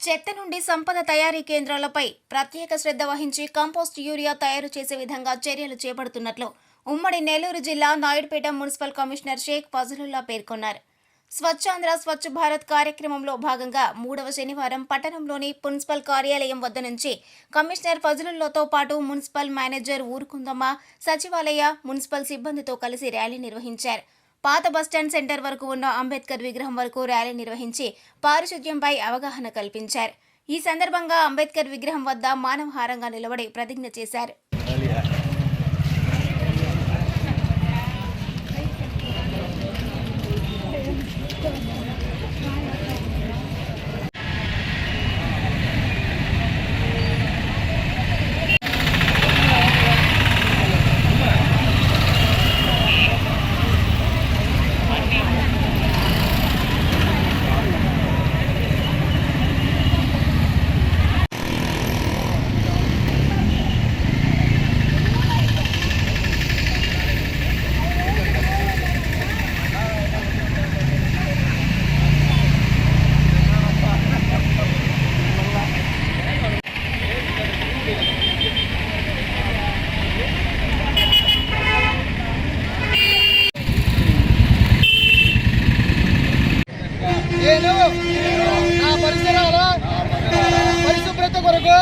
చెత్త నుండి సంపద తయారీ కేంద్రాలపై ప్రత్యేక శ్రద్ధ వహించి కంపోస్ట్ యూరియా తయారు చేసే విధంగా చర్యలు చేపడుతున్నట్లు ఉమ్మడి నెల్లూరు జిల్లా నాయుడుపేట మున్సిపల్ కమిషనర్ షేక్ ఫజలుల్లా పేర్కొన్నారు. స్వచ్ఛాంధ్ర స్వచ్ఛ భారత్ కార్యక్రమంలో భాగంగా మూడవ శనివారం పట్టణంలోని మున్సిపల్ కార్యాలయం వద్ద నుంచి కమిషనర్ ఫజలుల్లాతో పాటు మున్సిపల్ మేనేజర్ ఊరుకుందమ్మ సచివాలయ మున్సిపల్ సిబ్బందితో కలిసి ర్యాలీ నిర్వహించారు. పాత బస్టాండ్ సెంటర్ వరకు ఉన్న అంబేద్కర్ విగ్రహం వరకు ర్యాలీ నిర్వహించి పారిశుద్ధ్యంపై అవగాహన కల్పించారు. ఈ సందర్భంగా అంబేద్కర్ విగ్రహం వద్ద మానవహారంగా నిలబడి ప్రతిజ్ఞ చేశారు. నేను నా పరిసరాల పరిశుభ్రత కొరకు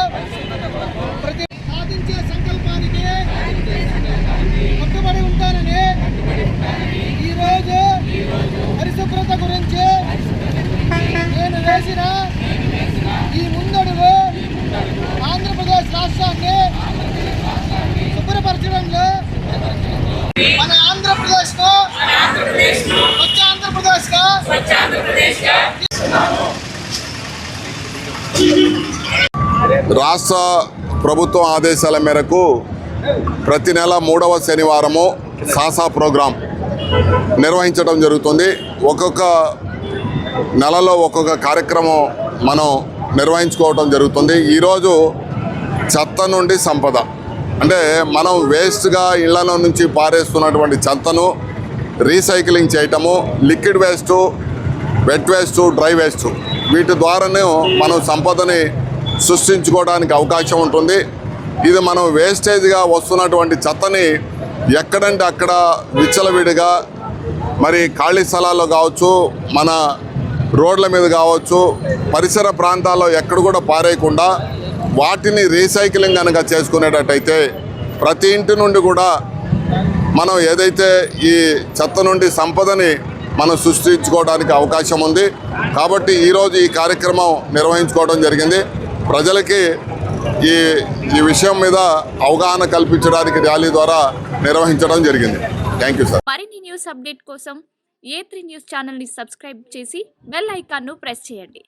ప్రతి సాధించే సంకల్పానికి కట్టుబడి ఉంటానని ఈరోజు పరిశుభ్రత గురించి నేను వేసిన ఈ ముందడుగు ఆంధ్రప్రదేశ్ రాష్ట్రాన్ని శుభ్రపరచడంలో మన ఆంధ్రప్రదేశ్ను స్వచ్ఛ ఆంధ్రప్రదేశ్గా రాష్ట్ర ప్రభుత్వం ఆదేశాల మేరకు ప్రతి నెల మూడవ శనివారము సాసా ప్రోగ్రాం నిర్వహించడం జరుగుతుంది. ఒక్కొక్క నెలలో ఒక్కొక్క కార్యక్రమం మనం నిర్వహించుకోవడం జరుగుతుంది. ఈరోజు చెత్త నుండి సంపద. అంటే మనం వేస్ట్గా ఇళ్ళలో నుంచి పారేస్తున్నటువంటి చెత్తను రీసైక్లింగ్ చేయటము liquid waste wet waste dry waste వీటి ద్వారానే మనం సంపదని సృష్టించుకోవడానికి అవకాశం ఉంటుంది. ఇది మనం వేస్టేజ్గా వస్తున్నటువంటి చెత్తని ఎక్కడంటే అక్కడ విచ్చలవిడిగా మరి ఖాళీ స్థలాల్లో కావచ్చు మన రోడ్ల మీద కావచ్చు పరిసర ప్రాంతాల్లో ఎక్కడ కూడా పారేయకుండా వాటిని రీసైక్లింగ్ కనుక చేసుకునేటట్టయితే ప్రతి ఇంటి నుండి కూడా మనం ఏదైతే ఈ చెత్త నుండి సంపదని మనం సృష్టించుకోవడానికి అవకాశం ఉంది. కాబట్టి ఈరోజు ఈ కార్యక్రమం నిర్వహించుకోవడం జరిగింది. ప్రజలకి ఈ ఈ విషయం మీద అవగాహన కల్పించడానికి ర్యాలీ ద్వారా నిర్వహించడం జరిగింది. థ్యాంక్ యూ సార్ మరిన్ని న్యూస్ అప్డేట్ కోసం ఏ త్రీ న్యూస్ ఛానల్ని సబ్స్క్రైబ్ చేసి బెల్ ఐకాన్ను ప్రెస్ చేయండి.